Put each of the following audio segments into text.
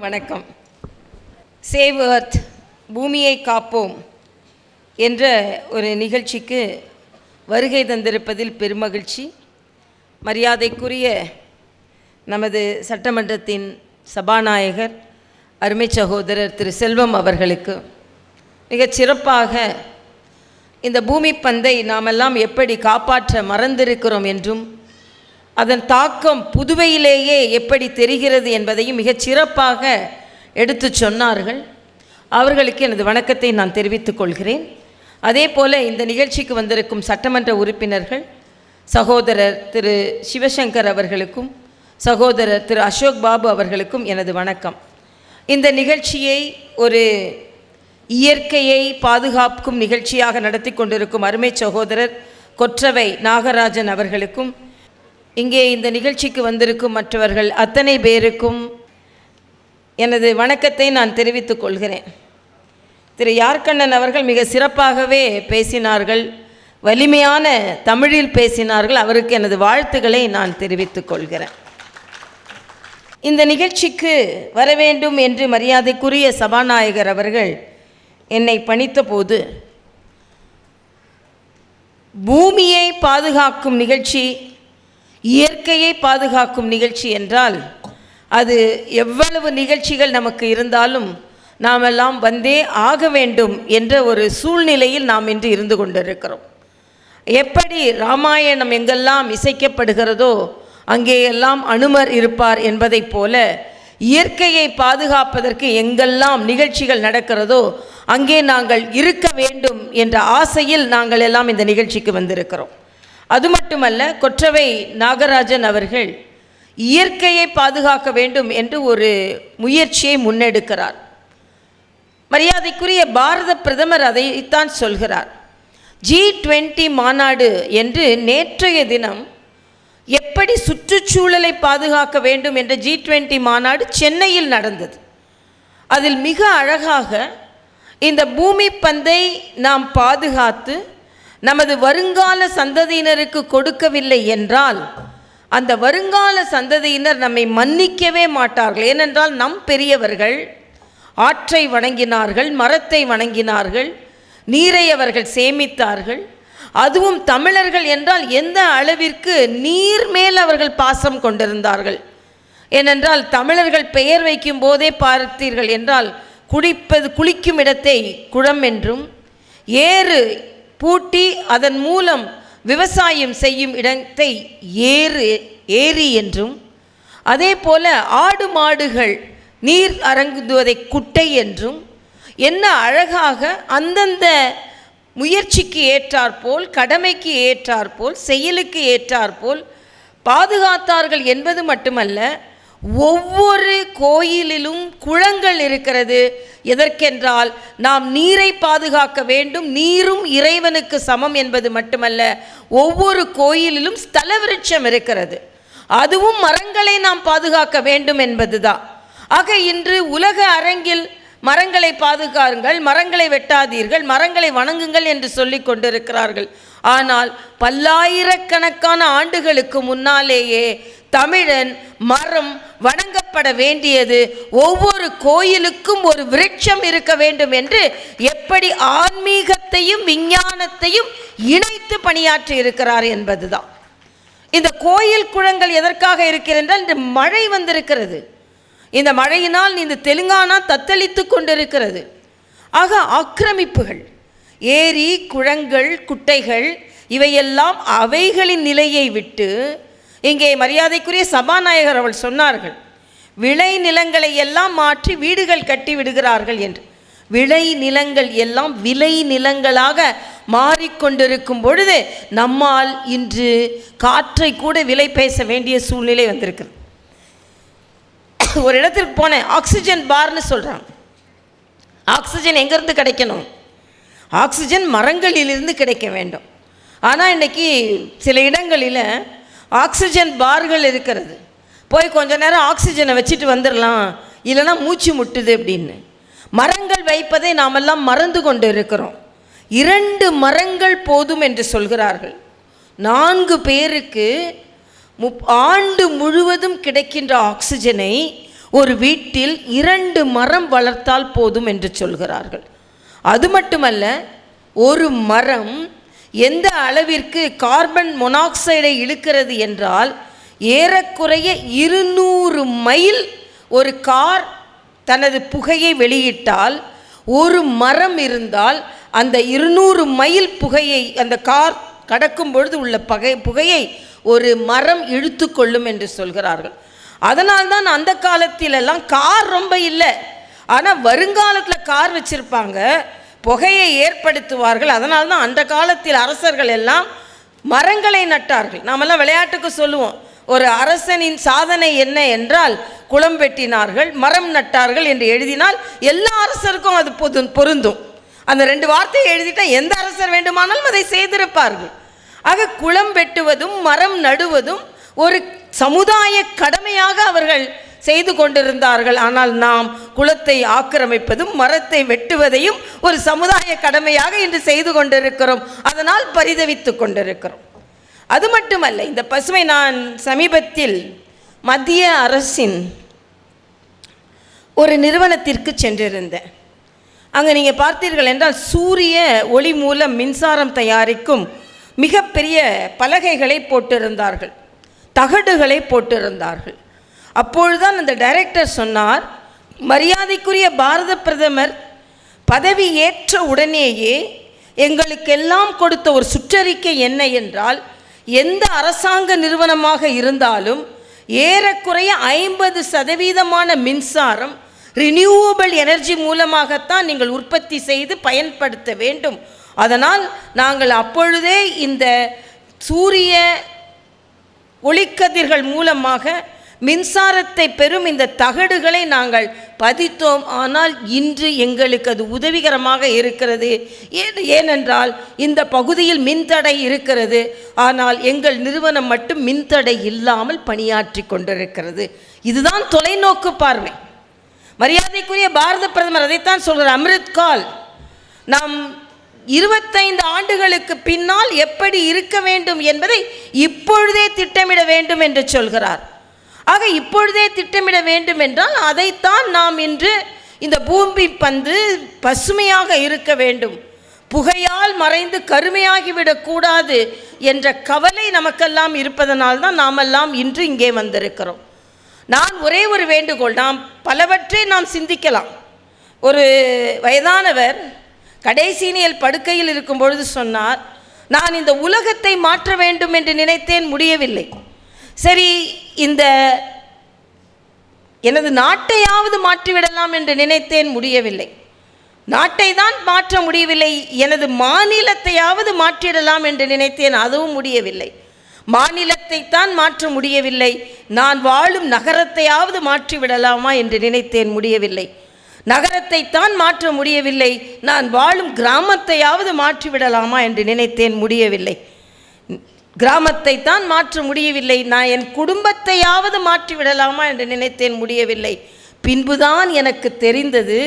வணக்கம். சேவ் அர்த் பூமியை காப்போம் என்ற ஒரு நிகழ்ச்சிக்கு வருகை தந்திருப்பதில் பெருமகிழ்ச்சி. மரியாதைக்குரிய நமது சட்டமன்றத்தின் சபாநாயகர் அருமை சகோதரர் திரு செல்வம் அவர்களுக்கு மிகச் சிறப்பாக இந்த பூமி பந்தை நாமெல்லாம் எப்படி காப்பாற்ற மறந்திருக்கிறோம் என்றும் அதன் தாக்கம் புதுவையிலேயே எப்படி தெரிகிறது என்பதையும் மிகச் சிறப்பாக எடுத்து சொன்னார்கள். அவர்களுக்கு எனது வணக்கத்தை நான் தெரிவித்துக் கொள்கிறேன். அதே போல் இந்த நிகழ்ச்சிக்கு வந்திருக்கும் சட்டமன்ற உறுப்பினர்கள் சகோதரர் திரு சிவசங்கர் அவர்களுக்கும் சகோதரர் திரு அசோக் பாபு அவர்களுக்கும் எனது வணக்கம். இந்த நிகழ்ச்சியை ஒரு இயற்கையை பாதுகாக்கும் நிகழ்ச்சியாக நடத்தி கொண்டிருக்கும் அருமை சகோதரர் கொற்றவை நாகராஜன் அவர்களுக்கும் இங்கே இந்த நிகழ்ச்சிக்கு வந்திருக்கும் மற்றவர்கள் அத்தனை பேருக்கும் எனது வணக்கத்தை நான் தெரிவித்துக் கொள்கிறேன். திரு யார்கண்ணன் அவர்கள் மிக சிறப்பாகவே பேசினார்கள். வலிமையான தமிழில் பேசினார்கள். அவருக்கு எனது வாழ்த்துக்களை நான் தெரிவித்துக் கொள்கிறேன். இந்த நிகழ்ச்சிக்கு வர வேண்டும் என்று மரியாதைக்குரிய சபாநாயகர் அவர்கள் என்னை பணித்தபோது பூமியை பாதுகாக்கும் நிகழ்ச்சி இயற்கையை பாதுகாக்கும் நிகழ்ச்சி என்றால் அது எவ்வளவு நிகழ்ச்சிகள் நமக்கு இருந்தாலும் நாமெல்லாம் வந்தே ஆக வேண்டும் என்ற ஒரு சூழ்நிலையில் நாம் இன்று இருந்து கொண்டிருக்கிறோம். எப்படி ராமாயணம் எங்கெல்லாம் இசைக்கப்படுகிறதோ அங்கேயெல்லாம் அனுமர் இருப்பார் என்பதைப் போல இயற்கையை பாதுகாப்பதற்கு எங்கெல்லாம் நிகழ்ச்சிகள் நடக்கிறதோ அங்கே நாங்கள் இருக்க வேண்டும் என்ற ஆசையில் நாங்கள் எல்லாம் இந்த நிகழ்ச்சிக்கு வந்திருக்கிறோம். அது மட்டுமல்ல கொற்றவை நாகராஜன் அவர்கள் இயற்கையை பாதுகாக்க வேண்டும் என்று ஒரு முயற்சியை முன்னெடுக்கிறார். மரியாதைக்குரிய பாரத பிரதமர் அதைத்தான் சொல்கிறார். ஜி டுவெண்ட்டி மாநாடு என்று நேற்றைய தினம் எப்படி சுற்றுச்சூழலை பாதுகாக்க வேண்டும் என்ற ஜி டுவெண்ட்டி மாநாடு சென்னையில் நடந்தது. அதில் மிக அழகாக இந்த பூமி பந்தை நாம் பாதுகாத்து நமது வருங்கால சந்ததியினருக்கு கொடுக்கவில்லை என்றால் அந்த வருங்கால சந்ததியினர் நம்மை மன்னிக்கவே மாட்டார்கள். ஏனென்றால் நம் பெரியவர்கள் ஆற்றை வணங்கினார்கள் மரத்தை வணங்கினார்கள் நீரை அவர்கள் சேமித்தார்கள். அதுவும் தமிழர்கள் என்றால் எந்த அளவிற்கு நீர் மேல் அவர்கள் பாசம் கொண்டிருந்தார்கள். ஏனென்றால் தமிழர்கள் பெயர் வைக்கும் போதே பார்த்தீர்கள் என்றால் குடிப்பது குளிக்கும் இடத்தை குளம் என்றும் ஏறு பூட்டி அதன் மூலம் விவசாயம் செய்யும் இடத்தை ஏறு ஏரி என்றும் அதே போல ஆடு மாடுகள் நீர் அரங்குவதை குட்டை என்றும் என்ன அழகாக அந்தந்த முயற்சிக்கு ஏற்றாற்போல் கடமைக்கு ஏற்றாற்போல் செயலுக்கு ஏற்றாற்போல் பாதுகாத்தார்கள் என்பது மட்டுமல்ல ஒவ்வொரு கோயிலிலும் குளங்கள் இருக்கிறது. எதற்கென்றால் நாம் நீரை பாதுகாக்க வேண்டும் நீரும் இறைவனுக்கு சமம் என்பது மட்டுமல்ல ஒவ்வொரு கோயிலிலும் ஸ்தல விருட்சம் இருக்கிறது. அதுவும் மரங்களை நாம் பாதுகாக்க வேண்டும் என்பதுதான். ஆக இன்று உலக அரங்கில் மரங்களை பாதுகாருங்கள் மரங்களை வெட்டாதீர்கள் மரங்களை வணங்குங்கள் என்று சொல்லி கொண்டிருக்கிறார்கள். ஆனால் பல்லாயிரக்கணக்கான ஆண்டுகளுக்கு முன்னாலேயே தமிழன் மரம் வணங்கப்பட வேண்டியது ஒவ்வொரு கோயிலுக்கும் ஒரு விருட்சம் இருக்க வேண்டும் என்று எப்படி ஆன்மீகத்தையும் விஞ்ஞானத்தையும் இணைத்து பணியாற்றி இருக்கிறார் என்பதுதான். இந்த கோயில் குளங்கள் எதற்காக இருக்கிறென்றால் இந்த மழை வந்திருக்கிறது. இந்த மழையினால் இந்த தெலுங்கானா தத்தளித்து கொண்டிருக்கிறது. ஆக ஆக்கிரமிப்புகள் ஏரி குளங்கள் குட்டைகள் இவையெல்லாம் அவைகளின் நிலையை விட்டு இங்கே மரியாதைக்குரிய சபாநாயகர் அவள் சொன்னார்கள். விளை நிலங்களை எல்லாம் மாற்றி வீடுகள் கட்டி விடுகிறார்கள் என்று. விளை நிலங்கள் எல்லாம் விளை நிலங்களாக மாறிக்கொண்டிருக்கும் பொழுது நம்மால் இன்று காற்றை கூட விலை பேச வேண்டிய சூழ்நிலை வந்திருக்கிறது. ஒரு இடத்துக்கு போனேன். ஆக்சிஜன் பார்னு சொல்கிறாங்க ஆக்சிஜன் எங்கேருந்து கிடைக்கணும்? ஆக்சிஜன் மரங்களிலிருந்து கிடைக்க வேண்டும். ஆனால் இன்னைக்கு சில இடங்களில் ஆக்சிஜன் பார்கள் இருக்கிறது. போய் கொஞ்ச நேரம் ஆக்சிஜனை வச்சுட்டு வந்துடலாம் இல்லைன்னா மூச்சு முட்டுது அப்படின்னு. மரங்கள் வைப்பதை நாமெல்லாம் மறந்து கொண்டு இருக்கிறோம். இரண்டு மரங்கள் போதும் என்று சொல்கிறார்கள். நான்கு பேருக்கு முப் ஆண்டு முழுவதும் கிடைக்கின்ற ஆக்சிஜனை ஒரு வீட்டில் இரண்டு மரம் வளர்த்தால் போதும் என்று சொல்கிறார்கள். அது மட்டுமல்ல ஒரு மரம் எந்த அளவிற்கு கார்பன் மொனாக்சைடை இழுக்கிறது என்றால் ஏறக்குறைய இருநூறு மைல் ஒரு கார் தனது புகையை வெளியிட்டால் ஒரு மரம் இருந்தால் அந்த இருநூறு மைல் புகையை அந்த கார் கடக்கும் பொழுது உள்ள பகை புகையை ஒரு மரம் இழுத்து கொள்ளும் என்று சொல்கிறார்கள். அதனால்தான் அந்த காலத்திலெல்லாம் கார் ரொம்ப இல்லை. ஆனால் வருங்காலத்தில் கார் வச்சுருப்பாங்க. புகையை ஏற்படுத்துவார்கள். அதனால தான் அந்த காலத்தில் அரசர்கள் எல்லாம் மரங்களை நட்டார்கள். நாமெல்லாம் விளையாட்டுக்கு சொல்லுவோம். ஒரு அரசனின் சாதனை என்ன என்றால் குளம் வெட்டினார்கள் மரம் நட்டார்கள் என்று எழுதினால் எல்லா அரசருக்கும் அது பொது பொருந்தும். அந்த ரெண்டு வார்த்தையை எழுதிட்டால் எந்த அரசர் வேண்டுமானாலும் அதை செய்திருப்பார்கள். ஆக குளம் வெட்டுவதும் மரம் நடுவதும் ஒரு சமுதாய கடமையாக அவர்கள் செய்து கொண்டிருந்தார்கள். ஆனால் நாம் குளத்தை ஆக்கிரமிப்பதும் மரத்தை வெட்டுவதையும் ஒரு சமுதாய கடமையாக இன்று செய்து கொண்டிருக்கிறோம். அதனால் பரிதவித்து கொண்டிருக்கிறோம். அது மட்டுமல்ல இந்த பசுமை நான் சமீபத்தில் மத்திய அரசின் ஒரு நிறுவனத்திற்கு சென்றிருந்தேன். அங்கே நீங்கள் பார்த்தீர்கள் என்றால் சூரிய ஒளி மூலம் மின்சாரம் தயாரிக்கும் மிகப்பெரிய பலகைகளை போட்டிருந்தார்கள். தகடுகளை போட்டிருந்தார்கள். அப்பொழுதுதான் அந்த டைரக்டர் சொன்னார் மரியாதைக்குரிய பாரத பிரதமர் பதவி ஏற்ற உடனேயே எங்களுக்கெல்லாம் கொடுத்த ஒரு சுற்றறிக்கை என்ன என்றால் எந்த அரசாங்க நிறுவனமாக இருந்தாலும் ஏறக்குறைய ஐம்பது சதவீதமான மின்சாரம் ரினியூவபிள் எனர்ஜி மூலமாகத்தான் நீங்கள் உற்பத்தி செய்து பயன்படுத்த வேண்டும் அதனால் நாங்கள் அப்பொழுதே இந்த சூரிய ஒளிக்கதிர்கள் மூலமாக மின்சாரத்தை பெறும் இந்த தகடுகளை நாங்கள் பதித்தோம். ஆனால் இன்று எங்களுக்கு அது உதவிகரமாக இருக்கிறது. ஏன் ஏனென்றால் இந்த பகுதியில் மின்தடை இருக்கிறது. ஆனால் எங்கள் நிறுவனம் மட்டும் மின்தடை இல்லாமல் பணியாற்றி கொண்டிருக்கிறது. இதுதான் தொலைநோக்கு பார்வை. மரியாதைக்குரிய பாரத பிரதமர் அதைத்தான் சொல்கிறார் அமிர்த் கால் நாம் இருபத்தைந்து ஆண்டுகளுக்கு பின்னால் எப்படி இருக்க வேண்டும் என்பதை இப்பொழுதே திட்டமிட வேண்டும் என்று சொல்கிறார். ஆக இப்பொழுதே திட்டமிட வேண்டும் என்றால் அதைத்தான் நாம் இன்று இந்த பூமி பந்து பசுமையாக இருக்க வேண்டும். புகையால் மறைந்து கருமையாகிவிடக்கூடாது என்ற கவலை நமக்கெல்லாம் இருப்பதனால் தான் நாமெல்லாம் இன்று இங்கே வந்திருக்கிறோம். நான் ஒரே ஒரு வேண்டுகோள் நாம் பலவற்றை நாம் சிந்திக்கலாம். ஒரு வயதானவர் கடைசீனியல் படுக்கையில் இருக்கும் பொழுது சொன்னார் நான் இந்த உலகத்தை மாற்ற வேண்டும் என்று நினைத்தேன் முடியவில்லை. சரி இந்த எனது நாட்டையாவது மாற்றிவிடலாம் என்று நினைத்தேன் முடியவில்லை. நாட்டை தான் மாற்ற முடியவில்லை எனது மாநிலத்தையாவது மாற்றிடலாம் என்று நினைத்தேன் அதுவும் முடியவில்லை. மாநிலத்தை தான் மாற்ற முடியவில்லை. நான் வாழும் நகரத்தையாவது மாற்றிவிடலாமா என்று நினைத்தேன் முடியவில்லை. நகரத்தை தான் மாற்ற முடியவில்லை. நான் வாழும் கிராமத்தையாவது மாற்றிவிடலாமா என்று நினைத்தேன் முடியவில்லை. கிராமத்தை தான் மாற்ற முடியவில்லை. நான் என் குடும்பத்தையாவது மாற்றிவிடலாமா என்று நினைத்தேன் முடியவில்லை. பின்புதான் எனக்கு தெரிந்தது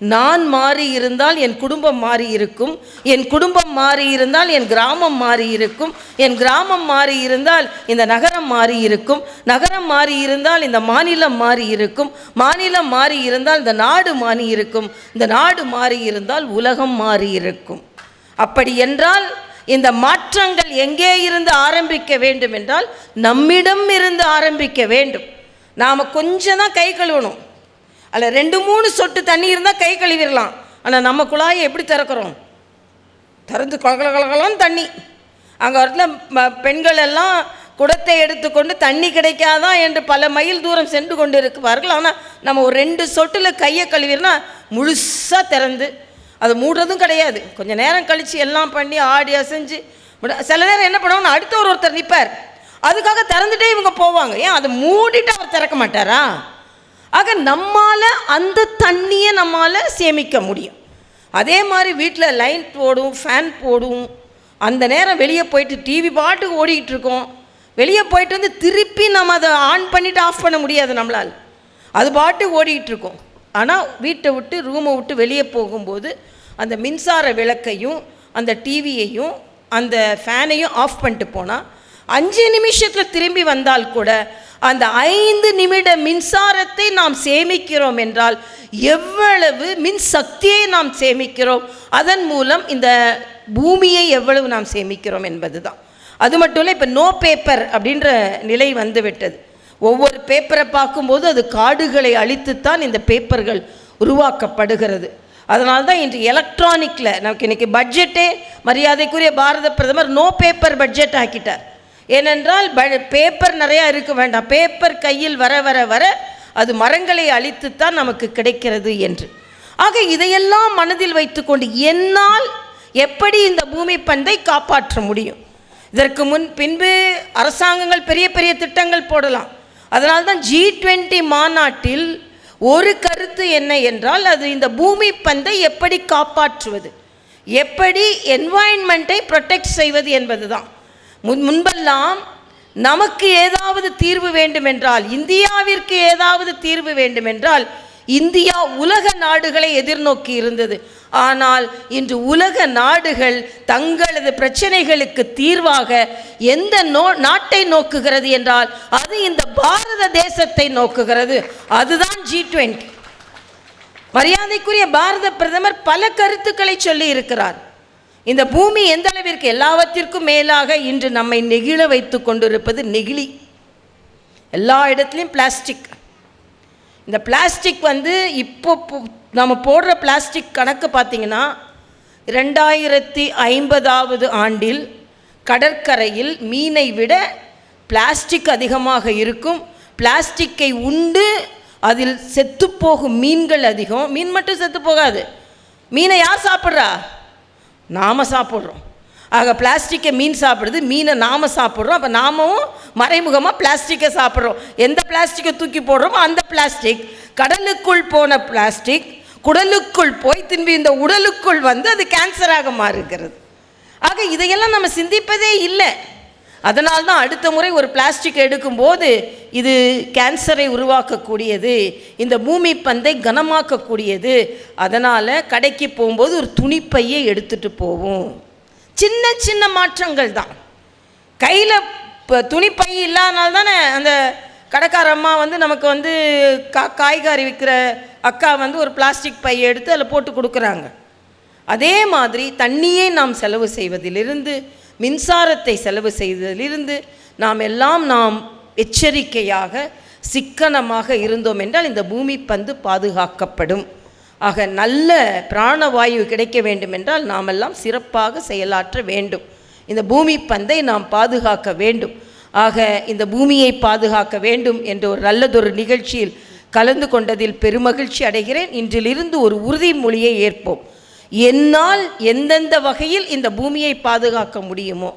நான் மாறி இருந்தால் என் குடும்பம் மாறி இருக்கும் என் குடும்பம் மாறி இருந்தால் என் கிராமம் மாறி இருக்கும் என் கிராமம் மாறி இருந்தால் இந்த நகரம் மாறி இருக்கும் நகரம் மாறி இருந்தால் இந்த மாநிலம் மாறி இருக்கும் மாநிலம் மாறி இருந்தால் இந்த நாடு மாறி இருக்கும் இந்த நாடு மாறி இருந்தால் உலகம் மாறி இருக்கும் அப்படி என்றால் இந்த மாற்றங்கள் எங்கே இருந்து ஆரம்பிக்க வேண்டும் என்றால் நம்மிடம் இருந்து ஆரம்பிக்க வேண்டும். நாம் கொஞ்சம் தான் கை கழுவணும். அதில் ரெண்டு மூணு சொட்டு தண்ணி இருந்தால் கை கழுவிடலாம் ஆனால் நம்ம குழாயை எப்படி திறக்கிறோம்? திறந்து கலகல கலகலன்னு தண்ணி. அங்கே இடத்துல ம- பெண்கள் எல்லாம் குடத்தை எடுத்துக்கொண்டு தண்ணி கிடைக்காதா என்று பல மைல் தூரம் சென்று கொண்டு இருப்பார்கள் ஆனால் நம்ம ஒரு ரெண்டு சொட்டில் கையை கழுவினா முழுசாக திறந்து அது மூடுறதும் கிடையாது. கொஞ்சம் நேரம் கழித்து எல்லாம் பண்ணி ஆடி அசைஞ்சு சில நேரம் என்ன பண்ணுவாங்க அடுத்த ஒரு ஒருத்தர் நிற்பார் அதுக்காக திறந்துட்டே இவங்க போவாங்க. ஏன்? அதை மூடிட்டு அவர் திறக்க மாட்டாரா? ஆக நம்மால் அந்த தண்ணியை நம்மால் சேமிக்க முடியும். அதே மாதிரி வீட்டில் லைன் போடும் ஃபேன் போடும். அந்த நேரம் வெளியே போயிட்டு டிவி பாட்டுக்கு ஓடிக்கிட்டு இருக்கோம். வெளியே போயிட்டு வந்து திருப்பி நம்ம அதை ஆன் பண்ணிவிட்டு ஆஃப் பண்ண முடியாது நம்மளால். அது பாட்டு ஓடிக்கிட்டு இருக்கோம். ஆனால் வீட்டை விட்டு ரூமை விட்டு வெளியே போகும்போது அந்த மின்சார விளக்கையும் அந்த டிவியையும் அந்த ஃபேனையும் ஆஃப் பண்ணிட்டு போனால் அஞ்சு நிமிஷத்தில் திரும்பி வந்தால் கூட அந்த ஐந்து நிமிட மின்சாரத்தை நாம் சேமிக்கிறோம் என்றால் எவ்வளவு மின் சக்தியை நாம் சேமிக்கிறோம்? அதன் மூலம் இந்த பூமியை எவ்வளவு நாம் சேமிக்கிறோம் என்பது தான் அது மட்டும் இல்லை இப்போ நோ பேப்பர் அப்படின்ற நிலை வந்து விட்டது ஒவ்வொரு பேப்பரை பார்க்கும்போது அது காடுகளை அழித்துத்தான் இந்த பேப்பர்கள் உருவாக்கப்படுகிறது. அதனால தான் இன்று எலக்ட்ரானிக்கில் நமக்கு இன்றைக்கி பட்ஜெட்டே மரியாதைக்குரிய பாரத பிரதமர் நோ பேப்பர் பட்ஜெட் ஆக்கிட்டார். ஏனென்றால் ப பேப்பர் நிறையா இருக்க வேண்டாம். பேப்பர் கையில் வர வர வர அது மரங்களை அழித்துத்தான் நமக்கு கிடைக்கிறது என்று. ஆக இதையெல்லாம் மனதில் வைத்துக்கொண்டு என்னால் எப்படி இந்த பூமி பந்தை காப்பாற்ற முடியும்? இதற்கு முன் பின்பு அரசாங்கங்கள் பெரிய பெரிய திட்டங்கள் போடலாம். அதனால்தான் ஜி டுவெண்ட்டி மாநாட்டில் ஒரு கருத்து என்ன என்றால் அது இந்த பூமி பந்தை எப்படி காப்பாற்றுவது? எப்படி என்வாயன்மெண்ட்டை ப்ரொடெக்ட் செய்வது என்பது தான் முன் முன்பெல்லாம் நமக்கு ஏதாவது தீர்வு வேண்டுமென்றால் இந்தியாவிற்கு ஏதாவது தீர்வு வேண்டுமென்றால் இந்தியா உலக நாடுகளை எதிர்நோக்கி இருந்தது. ஆனால் இன்று உலக நாடுகள் தங்களது பிரச்சனைகளுக்கு தீர்வாக எந்த நோ நாட்டை நோக்குகிறது என்றால் அது இந்த பாரத தேசத்தை நோக்குகிறது. அதுதான் ஜி டுவெண்ட்டி மரியாதைக்குரிய பாரத பிரதமர் பல கருத்துக்களை சொல்லி இருக்கிறார். இந்த பூமி எந்த அளவிற்கு எல்லாவற்றிற்கும் மேலாக இன்று நம்மை நெகிழ வைத்து கொண்டிருப்பது நெகிழி. எல்லா இடத்துலையும் பிளாஸ்டிக் இந்த பிளாஸ்டிக் வந்து இப்போ நம்ம போடுற பிளாஸ்டிக் கணக்கு பார்த்தீங்கன்னா ரெண்டாயிரத்தி ஐம்பதாவது ஆண்டில் கடற்கரையில் மீனை விட பிளாஸ்டிக் அதிகமாக இருக்கும். பிளாஸ்டிக்கை உண்டு அதில் செத்துப்போகும் மீன்கள் அதிகம். மீன் மட்டும் செத்து போகாது. மீனை யார் சாப்பிட்றா? நாம் சாப்பிட்றோம். ஆக பிளாஸ்டிக்கை மீன் சாப்பிடுது மீனை நாம் சாப்பிட்றோம். அப்போ நாமும் மறைமுகமாக பிளாஸ்டிக்கை சாப்பிட்றோம். எந்த பிளாஸ்டிக்கை தூக்கி போடுறோமோ அந்த பிளாஸ்டிக். கடலுக்குள் போன பிளாஸ்டிக் குடலுக்குள் போய் திரும்பி இந்த உடலுக்குள் வந்து அது கேன்சராக மாறுகிறது. ஆக இதையெல்லாம் நம்ம சிந்திப்பதே இல்லை. அதனால் தான் அடுத்த முறை ஒரு பிளாஸ்டிக் எடுக்கும்போது இது கேன்சரை உருவாக்கக்கூடியது இந்த பூமி பந்தை கனமாக்கக்கூடியது. அதனால் கடைக்கு போகும்போது ஒரு துணிப்பையை எடுத்துகிட்டு போவோம். சின்ன சின்ன மாற்றங்கள் தான். கையில் இப்போ துணிப்பை இல்லாதனால தானே அந்த கடைக்கார அம்மா வந்து நமக்கு வந்து கா காய்கறி விற்கிற அக்கா வந்து ஒரு பிளாஸ்டிக் பையை எடுத்து அதில் போட்டு கொடுக்குறாங்க. அதே மாதிரி தண்ணியே நாம் செலவு செய்வதிலிருந்து மின்சாரத்தை செலவு செய்ததிலிருந்து நாம் எல்லாம் நாம் எச்சரிக்கையாக சிக்கனமாக இருந்தோம் என்றால் இந்த பூமி பந்து பாதுகாக்கப்படும். ஆக நல்ல பிராணவாயு கிடைக்க வேண்டும் என்றால் நாமெல்லாம் சிறப்பாக செயலாற்ற வேண்டும். இந்த பூமி பந்தை நாம் பாதுகாக்க வேண்டும். ஆக இந்த பூமியை பாதுகாக்க வேண்டும் என்ற ஒரு நல்லதொரு நிகழ்ச்சியில் கலந்து கொண்டதில் பெருமகிழ்ச்சி அடைகிறேன். இன்றிலிருந்து ஒரு உறுதிமொழியை ஏற்போம். என்னால் எந்தெந்த வகையில் இந்த பூமியை பாதுகாக்க முடியுமோ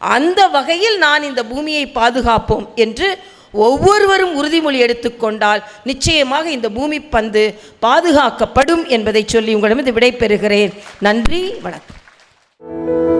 அந்த வகையில் நான் இந்த பூமியை பாதுகாப்போம் என்று ஒவ்வொருவரும் உறுதிமொழி எடுத்துக்கொண்டால் நிச்சயமாக இந்த பூமி பந்து பாதுகாக்கப்படும் என்பதை சொல்லி உங்களிடமிருந்து விடைபெறுகிறேன். நன்றி வணக்கம்.